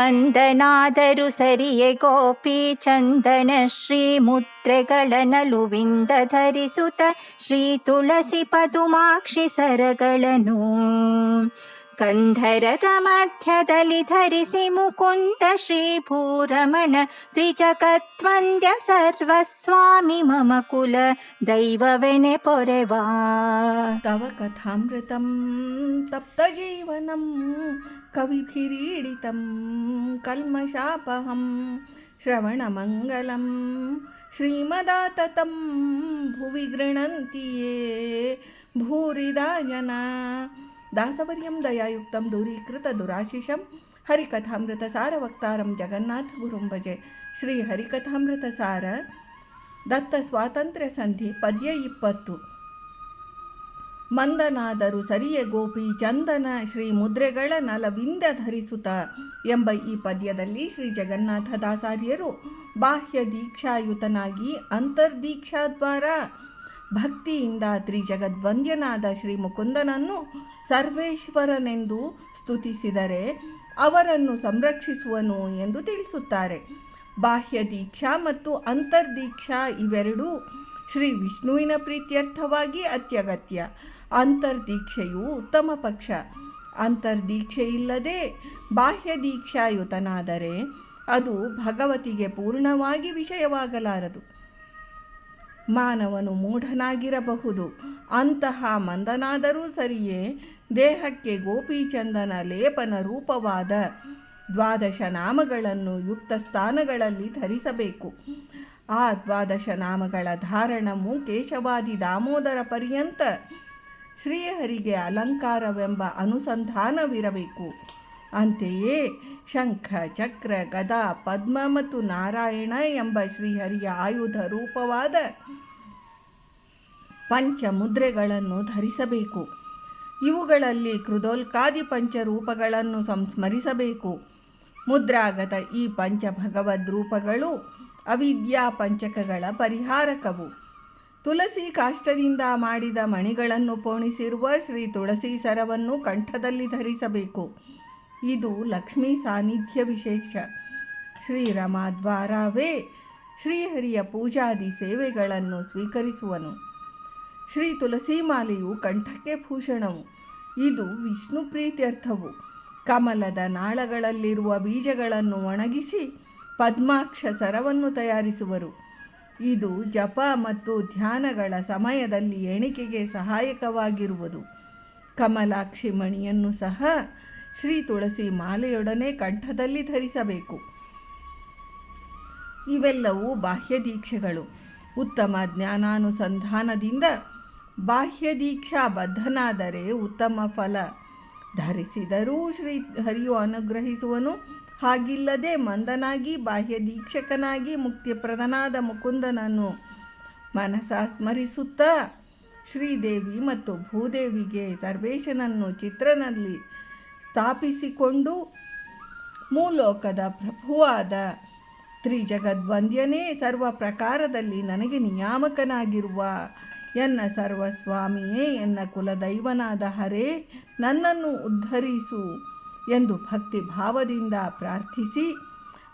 ಅಂದನಾದರು ಸರಿಯೆ ಗೋಪಿ ಚಂದನ ಶ್ರೀ ಮುದ್ರೆಗಳ ನಲುವಿಂದ ಧರಿಸುತ್ತ ಶ್ರೀ ತುಳಸಿ ಪದುಮಾಕ್ಷಿ ಸರಗಳನ್ನು कन्धरतमध्यदलि मुकुंद श्री भूरमण त्रिजगत्वन्द्य सर्वस्वामी मम कुल दैववेने पोरेवा। तव कथामृतं तप्तजीवनं कविभिरीडितं श्रवण श्रवणमङ्गलं श्रीमदात भुवि गृह्णन्ति ये भूरिदा जना दासवर्यं दयायुक्तं दूरीकृतदुराशिषं हरिकथामृतसारवक्तारं जगन्नाथगुरुं भजे श्रीहरिकथामृतसार ದತ್ತಸ್ವಾತಂತ್ರ್ಯ ಪದ್ಯ ಇಪ್ಪತ್ತು ಮಂದನಾದರು ಸರಿಯೆ ಗೋಪಿ ಚಂದನ ಶ್ರೀ ಮುದ್ರೆಗಳ ನಲವಿಂದ ಧರಿಸುತ್ತ ಎಂಬ ಈ ಪದ್ಯದಲ್ಲಿ ಶ್ರೀ ಜಗನ್ನಾಥ ದಾಸಾರ್ಯರು ಬಾಹ್ಯ ದೀಕ್ಷಾಯುತನಾಗಿ ಅಂತರ್ದೀಕ್ಷಾದ್ವಾರ ಭಕ್ತಿಯಿಂದ ತ್ರಿಜಗದ್ವಂದ್ಯನಾದ ಶ್ರೀ ಮುಕುಂದನನ್ನು ಸರ್ವೇಶ್ವರನೆಂದು ಸ್ತುತಿಸಿದರೆ ಅವರನ್ನು ಸಂರಕ್ಷಿಸುವನು ಎಂದು ತಿಳಿಸುತ್ತಾರೆ. ಬಾಹ್ಯ ದೀಕ್ಷಾ ಮತ್ತು ಅಂತರ್ದೀಕ್ಷಾ ಇವೆರಡೂ ಶ್ರೀ ವಿಷ್ಣುವಿನ ಪ್ರೀತ್ಯರ್ಥವಾಗಿ ಅತ್ಯಗತ್ಯ. ಅಂತರ್ದೀಕ್ಷೆಯು ಉತ್ತಮ ಪಕ್ಷ. ಅಂತರ್ದೀಕ್ಷೆ ಇಲ್ಲದೆ ಬಾಹ್ಯ ದೀಕ್ಷಾಯುತನಾದರೆ ಅದು ಭಗವತಿಗೆ ಪೂರ್ಣವಾಗಿ ವಿಷಯವಾಗಲಾರದು. ಮಾನವನು ಮೂಢನಾಗಿರಬಹುದು. ಅಂತಹ ಮಂದನಾದರೂ ಸರಿಯೇ, ದೇಹಕ್ಕೆ ಗೋಪೀಚಂದನ ಲೇಪನ ರೂಪವಾದ ದ್ವಾದಶ ನಾಮಗಳನ್ನು ಯುಕ್ತ ಸ್ಥಾನಗಳಲ್ಲಿ ಧರಿಸಬೇಕು. ಆ ದ್ವಾದಶ ನಾಮಗಳ ಧಾರಣವು ಕೇಶವಾದಿ ದಾಮೋದರ ಪರ್ಯಂತ ಶ್ರೀಹರಿಗೆ ಅಲಂಕಾರವೆಂಬ ಅನುಸಂಧಾನವಿರಬೇಕು. ಅಂತೆಯೇ ಶಂಖ, ಚಕ್ರ, ಗದಾ, ಪದ್ಮ ಮತ್ತು ನಾರಾಯಣ ಎಂಬ ಶ್ರೀಹರಿಯ ಆಯುಧ ರೂಪವಾದ ಪಂಚಮುದ್ರೆಗಳನ್ನು ಧರಿಸಬೇಕು. ಇವುಗಳಲ್ಲಿ ಕೃದೋಲ್ಕಾದಿ ಪಂಚರೂಪಗಳನ್ನು ಸಂಸ್ಮರಿಸಬೇಕು. ಮುದ್ರಾಗತ ಈ ಪಂಚ ಭಗವದ್ ರೂಪಗಳು ಅವಿದ್ಯಾ ಪಂಚಕಗಳ ಪರಿಹಾರಕವು. ತುಳಸಿ ಕಾಷ್ಟದಿಂದ ಮಾಡಿದ ಮಣಿಗಳನ್ನು ಪೋಣಿಸಿರುವ ಶ್ರೀ ತುಳಸಿ ಸರವನ್ನು ಕಂಠದಲ್ಲಿ ಧರಿಸಬೇಕು. ಇದು ಲಕ್ಷ್ಮೀ ಸಾನ್ನಿಧ್ಯ ವಿಶೇಷ. ಶ್ರೀರಮಾದ್ವಾರವೇ ಶ್ರೀಹರಿಯ ಪೂಜಾದಿ ಸೇವೆಗಳನ್ನು ಸ್ವೀಕರಿಸುವನು. ಶ್ರೀ ತುಳಸಿ ಮಾಲೆಯು ಕಂಠಕ್ಕೆ ಭೂಷಣವು. ಇದು ವಿಷ್ಣು ಪ್ರೀತ್ಯರ್ಥವು. ಕಮಲದ ನಾಳಗಳಲ್ಲಿರುವ ಬೀಜಗಳನ್ನು ಒಣಗಿಸಿ ಪದ್ಮಾಕ್ಷ ಸರವನ್ನು ತಯಾರಿಸುವರು. ಇದು ಜಪ ಮತ್ತು ಧ್ಯಾನಗಳ ಸಮಯದಲ್ಲಿ ಎಣಿಕೆಗೆ ಸಹಾಯಕವಾಗಿರುವುದು. ಕಮಲಾಕ್ಷಿ ಮಣಿಯನ್ನು ಸಹ ಶ್ರೀ ತುಳಸಿ ಮಾಲೆಯೊಡನೆ ಕಂಠದಲ್ಲಿ ಧರಿಸಬೇಕು. ಇವೆಲ್ಲವೂ ಬಾಹ್ಯ ದೀಕ್ಷೆಗಳು. ಉತ್ತಮ ಜ್ಞಾನಾನುಸಂಧಾನದಿಂದ ಬಾಹ್ಯ ದೀಕ್ಷಾ ಬದ್ಧನಾದರೆ ಉತ್ತಮ ಫಲ. ಧರಿಸಿದರೂ ಶ್ರೀ ಹರಿಯು ಅನುಗ್ರಹಿಸುವನು. ಹಾಗಿಲ್ಲದೆ ಮಂದನಾಗಿ ಬಾಹ್ಯ ದೀಕ್ಷಕನಾಗಿ ಮುಕ್ತಿಪ್ರದನಾದ ಮುಕುಂದನನ್ನು ಮನಸ ಸ್ಮರಿಸುತ್ತಾ, ಶ್ರೀದೇವಿ ಮತ್ತು ಭೂದೇವಿಗೆ ಸರ್ವೇಶನನ್ನು ಚಿತ್ರನಲ್ಲಿ ಸ್ಥಾಪಿಸಿಕೊಂಡು ಮೂಲೋಕದ ಪ್ರಭುವಾದ ತ್ರಿಜಗದ್ವಂದ್ಯನೇ ಸರ್ವ ಪ್ರಕಾರದಲ್ಲಿ ನನಗೆ ನಿಯಾಮಕನಾಗಿರುವ ಎನ್ನ ಸರ್ವಸ್ವಾಮಿಯೇ, ಎನ್ನ ಕುಲದೈವನಾದ ಹರೇ, ನನ್ನನ್ನು ಉದ್ಧರಿಸು ಎಂದು ಭಕ್ತಿ ಭಾವದಿಂದ ಪ್ರಾರ್ಥಿಸಿ,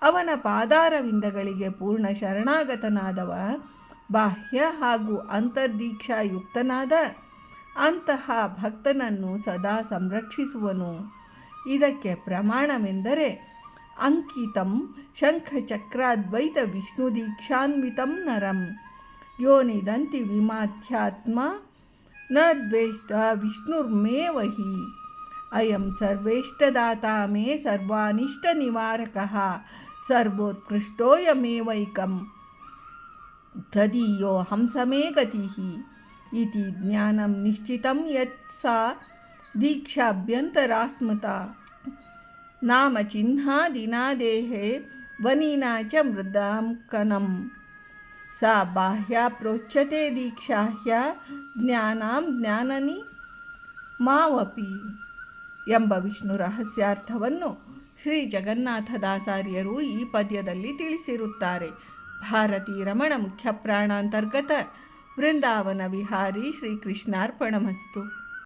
ಅವನ ಪಾದಾರವಿಂದಗಳಿಗೆ ಪೂರ್ಣ ಶರಣಾಗತನಾದವ, ಬಾಹ್ಯ ಹಾಗೂ ಅಂತರ್ದೀಕ್ಷಾಯುಕ್ತನಾದ, ಅಂತಹ ಭಕ್ತನನ್ನು ಸದಾ ಸಂರಕ್ಷಿಸುವನು. ಇದಕ್ಕೆ ಪ್ರಮಾಣವೆಂದರೆ ಅಂಕಿತಂ ಶಂಖಚಕ್ರಾದ್ವೈತ ವಿಷ್ಣು ದೀಕ್ಷಾನ್ವಿತಂ ನರಂ. यो निदन्ति विमाध्यात्मा। न द्वेष्टा विष्णुर्मेव हि। अयं सर्वेष्टदाता मे सर्वानिष्टनिवारकः। सर्वोत्कृष्टोऽयमेवैकं तदीयोऽहं समे गतिः। इति ज्ञानं निश्चितं यत् सा दीक्षाभ्यन्तरास्मता। नाम चिह्नादिना देहे वनिना च मृदां कनम्। ಸಾ ಬಾಹ್ಯ ಪ್ರೋಚ್ಯತೆ ದೀಕ್ಷಾಹ್ಯ ಜ್ಞಾನಾಂ ಜ್ಞಾನನಿ ಮಾವಪಿ ಎಂಬ ವಿಷ್ಣು ರಹಸ್ಯಾರ್ಥವನ್ನು ಶ್ರೀ ಜಗನ್ನಾಥದಾಸಾರ್ಯರು ಈ ಪದ್ಯದಲ್ಲಿ ತಿಳಿಸಿರುತ್ತಾರೆ. ಭಾರತೀ ರಮಣ ಮುಖ್ಯ ಪ್ರಾಣಾಂತರ್ಗತ ವೃಂದಾವನ ವಿಹಾರಿ ಶ್ರೀಕೃಷ್ಣಾರ್ಪಣಮಸ್ತು.